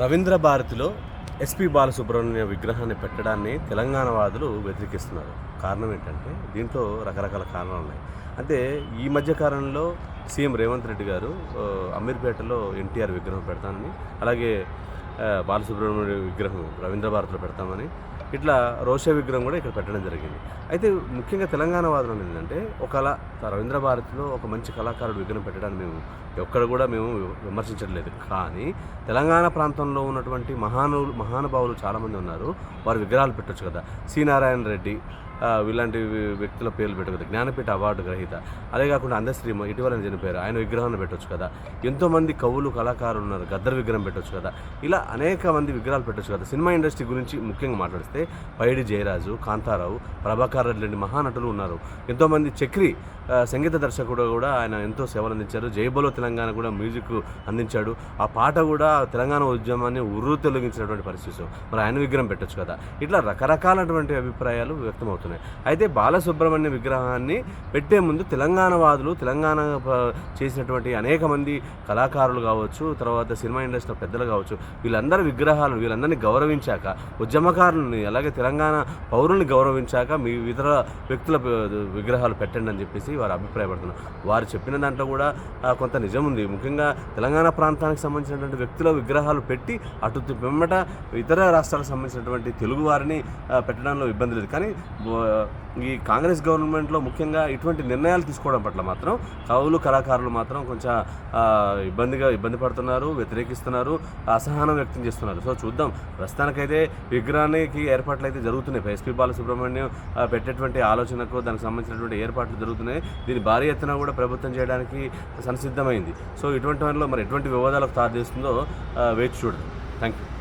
రవీంద్ర భారతిలో ఎస్పి బాలసుబ్రహ్మణ్య విగ్రహాన్ని పెట్టడాన్ని తెలంగాణ వాదులు వ్యతిరేకిస్తున్నారు. కారణం ఏంటంటే దీంట్లో రకరకాల కారణాలు ఉన్నాయి. అంటే ఈ మధ్య కాలంలో సీఎం రేవంత్ రెడ్డి గారు అమీర్పేటలో ఎన్టీఆర్ విగ్రహం పెడతానని అలాగే బాలసుబ్రహ్మణ్య విగ్రహం రవీంద్ర భారతిలో పెడతామని ఇట్లా రోషే విగ్రహం కూడా ఇక్కడ పెట్టడం జరిగింది. అయితే ముఖ్యంగా తెలంగాణ వాదన ఏంటంటే ఒక కళ రవీంద్ర భారతిలో ఒక మంచి కళాకారుడు విగ్రహం పెట్టడానికి మేము ఎక్కడ కూడా మేము విమర్శించట్లేదు. కానీ తెలంగాణ ప్రాంతంలో ఉన్నటువంటి మహానులు మహానుభావులు చాలామంది ఉన్నారు. వారి విగ్రహాలు పెట్టొచ్చు కదా. సి. నారాయణ రెడ్డి ఇలాంటి వ్యక్తుల పేర్లు పెట్టదు జ్ఞానపీఠ అవార్డు గ్రహీత. అదే కాకుండా అందశ్రీ ఇటీవల చనిపోయారు ఆయన విగ్రహాన్ని పెట్టొచ్చు కదా. ఎంతోమంది కవులు కళాకారులు ఉన్నారు గద్దర్ విగ్రహం పెట్టొచ్చు కదా. ఇలా అనేక మంది విగ్రహాలు పెట్టొచ్చు కదా. సినిమా ఇండస్ట్రీ గురించి ముఖ్యంగా మాట్లాడితే పైడి జయరాజు కాంతారావు ప్రభాకర్ రెడ్డి లాంటి మహానటులు ఉన్నారు. ఎంతోమంది చక్రి సంగీత దర్శకుడు కూడా ఆయన ఎంతో సేవలు అందించారు. జయబోలో తెలంగాణ కూడా మ్యూజిక్ అందించాడు. ఆ పాట కూడా తెలంగాణ ఉద్యమాన్ని ఉర్రు తొలగించినటువంటి పరిస్థితి. మరి ఆయన విగ్రహం పెట్టొచ్చు కదా. ఇట్లా రకరకాలటువంటి అభిప్రాయాలు వ్యక్తమవుతాయి వ్యక్తమవుతున్నాయి అయితే బాలసుబ్రహ్మణ్య విగ్రహాన్ని పెట్టే ముందు తెలంగాణ వాదులు తెలంగాణ చేసినటువంటి అనేక మంది కళాకారులు కావచ్చు తర్వాత సినిమా ఇండస్ట్రీలో పెద్దలు కావచ్చు వీళ్ళందరి విగ్రహాలు వీళ్ళందరినీ గౌరవించాక ఉద్యమకారులని అలాగే తెలంగాణ పౌరుల్ని గౌరవించాక మీ ఇతర వ్యక్తుల విగ్రహాలు పెట్టండి అని చెప్పేసి వారు అభిప్రాయపడుతున్నారు. వారు చెప్పిన దాంట్లో కూడా కొంత నిజం ఉంది. ముఖ్యంగా తెలంగాణ ప్రాంతానికి సంబంధించినటువంటి వ్యక్తుల విగ్రహాలు పెట్టి అటు పిమ్మట ఇతర రాష్ట్రాలకు సంబంధించినటువంటి తెలుగు వారిని పెట్టడంలో ఇబ్బంది లేదు. కానీ ఈ కాంగ్రెస్ గవర్నమెంట్లో ముఖ్యంగా ఇటువంటి నిర్ణయాలు తీసుకోవడం పట్ల మాత్రం కవులు కళాకారులు మాత్రం కొంచెం ఇబ్బందిగా ఇబ్బంది పడుతున్నారు వ్యతిరేకిస్తున్నారు అసహనం వ్యక్తం చేస్తున్నారు. సో చూద్దాం. ప్రస్తుతానికైతే విగ్రహానికి ఏర్పాట్లు అయితే జరుగుతున్నాయి ఎస్పీ బాలసుబ్రహ్మణ్యం పెట్టేటువంటి ఆలోచనకు దానికి సంబంధించినటువంటి ఏర్పాట్లు జరుగుతున్నాయి. దీన్ని భారీ ఎత్తున కూడా ప్రభుత్వం చేయడానికి సంసిద్ధమైంది సో ఇటువంటి వారిలో మరి ఎటువంటి వివాదాలకు తారు చేస్తుందో వేచి చూడండి థ్యాంక్ యూ